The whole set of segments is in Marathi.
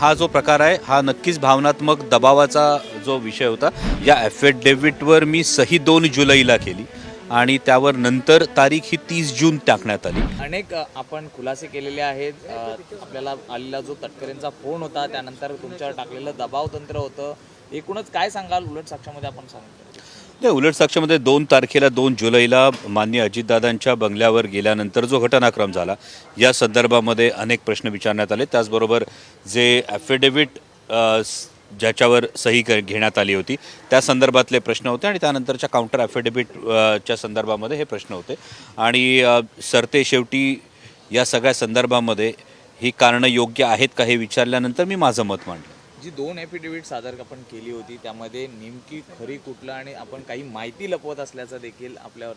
हा जो प्रकार आहे हा नक्कीच भावनात्मक दबावाचा जो विषय होता या ॲफिडेव्हिटवर मी सही दोन जुलैला केली आणि त्यावर नंतर तारीख ही तीस जून टाकण्यात आली. अनेक अ, आपण खुलासे केलेले आहेत. अ, आपल्याला आलेला जो तटकरेंचा फोन होता त्यानंतर तुमच्यावर टाकलेलं दबाव तंत्र होतं. एकूणच काय सांगाल? उलट साक्षामध्ये आपण सांगितलं. नाही उलट साक्षामध्ये दोन तारखेला दोन जुलैला मान्य अजितदादांच्या बंगल्यावर गेल्यानंतर जो घटनाक्रम झाला या संदर्भामध्ये अनेक प्रश्न विचारण्यात आले. त्याचबरोबर जे ॲफिडेव्हिट ज्याच्यावर सही घेण्यात आली होती त्या संदर्भातले प्रश्न होते आणि त्यानंतरच्या काउंटर ॲफिडेविटच्या संदर्भामध्ये हे प्रश्न होते. आणि सरते शेवटी या सगळ्या संदर्भामध्ये ही कारणं योग्य आहेत का हे विचारल्यानंतर मी माझं मत मांडलं. जी दोन ॲफिडेव्हिट सादर आपण केली होती त्यामध्ये नेमकी खरी कुठलं आणि आपण काही माहिती लपवत असल्याचं देखील आपल्यावर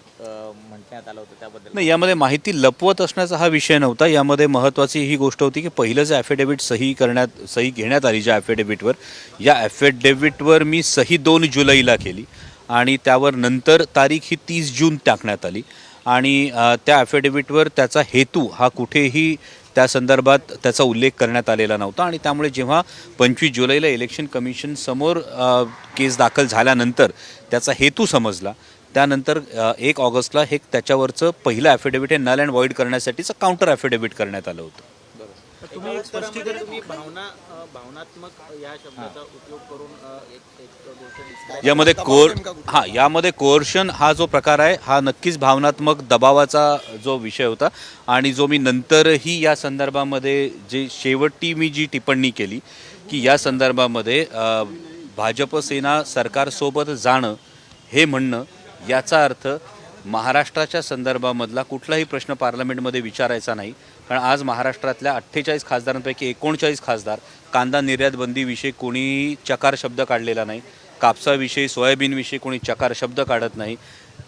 म्हणण्यात आलं होतं त्याबद्दल. नाही यामध्ये माहिती लपवत असण्याचा हा विषय नव्हता. यामध्ये महत्त्वाची ही गोष्ट होती की पहिलं जे ॲफिडेव्हिट सही करण्यात सही घेण्यात आली ज्या ॲफिडेव्हिटवर या ॲफिडेव्हिटवर मी सही दोन जुलैला केली आणि त्यावर नंतर तारीख ही तीस जून टाकण्यात आली. आणि त्या ॲफिडेव्हिटवर त्याचा हेतू हा कुठेही त्या संदर्भात त्याचा उल्लेख करण्यात आलेला नव्हता. आणि त्यामुळे जेव्हा पंचवीस जुलैला इलेक्शन कमिशन समोर केस दाखल झाल्यानंतर त्याचा हेतू समजला त्यानंतर एक ऑगस्टला हे त्याच्यावरचं पहिलं ॲफिडेव्हिट हे नल अँड वॉइड करण्यासाठीचं काउंटर ॲफिडेव्हिट करण्यात आलं होतं. तुम्ही स्पष्टीकरण तुम्ही भावना भावनात्मक या शब्दाचा उपयोग करून एक एक गोष्ट describe यामध्ये कोर. हां यामध्ये कोअर्शन हा जो प्रकार आहे हा नक्कीच भावनात्मक दबावाचा जो विषय होता. आणि जो मी नंतरही या संदर्भामध्ये जे शेवटी मी जी टिप्पणी केली की या संदर्भामध्ये अ, भाजप सेना सरकारसोबत जाणं हे म्हणणं याचा अर्थ महाराष्ट्राच्या संदर्भामधला कुठलाही प्रश्न पार्लमेंटमध्ये विचारायचा नाही. कारण आज महाराष्ट्रातल्या अठ्ठेचाळीस खासदारांपैकी एकोणचाळीस खासदार कांदा निर्यात बंदीविषयी कोणी चकार शब्द काढलेला नाही. कापसाविषयी सोयाबीनविषयी कोणी चकार शब्द काढत नाही.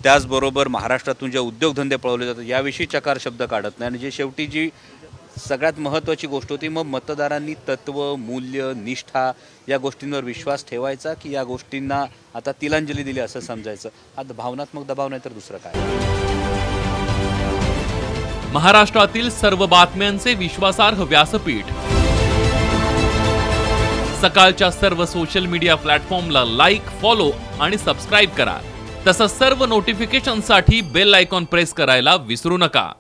त्याचबरोबर महाराष्ट्रातून जे उद्योगधंदे पळवले जातात याविषयी चकार शब्द काढत नाही. आणि जे शेवटी जी सगळ्यात महत्त्वाची गोष्ट होती मग मतदारांनी तत्व मूल्य निष्ठा या गोष्टींवर विश्वास ठेवायचा की या गोष्टींना आता तिलांजली दिली असं समजायचं? आता भावनात्मक दबाव नाही तर दुसरं काय? महाराष्ट्रातील सर्व बातम्यांचे विश्वासार्ह व्यासपीठ. सकाळच्या सर्व सोशल मीडिया प्लॅटफॉर्मला लाईक फॉलो आणि सबस्क्राईब करा. तसंच सर्व नोटिफिकेशनसाठी बेल आयकॉन प्रेस करायला विसरू नका.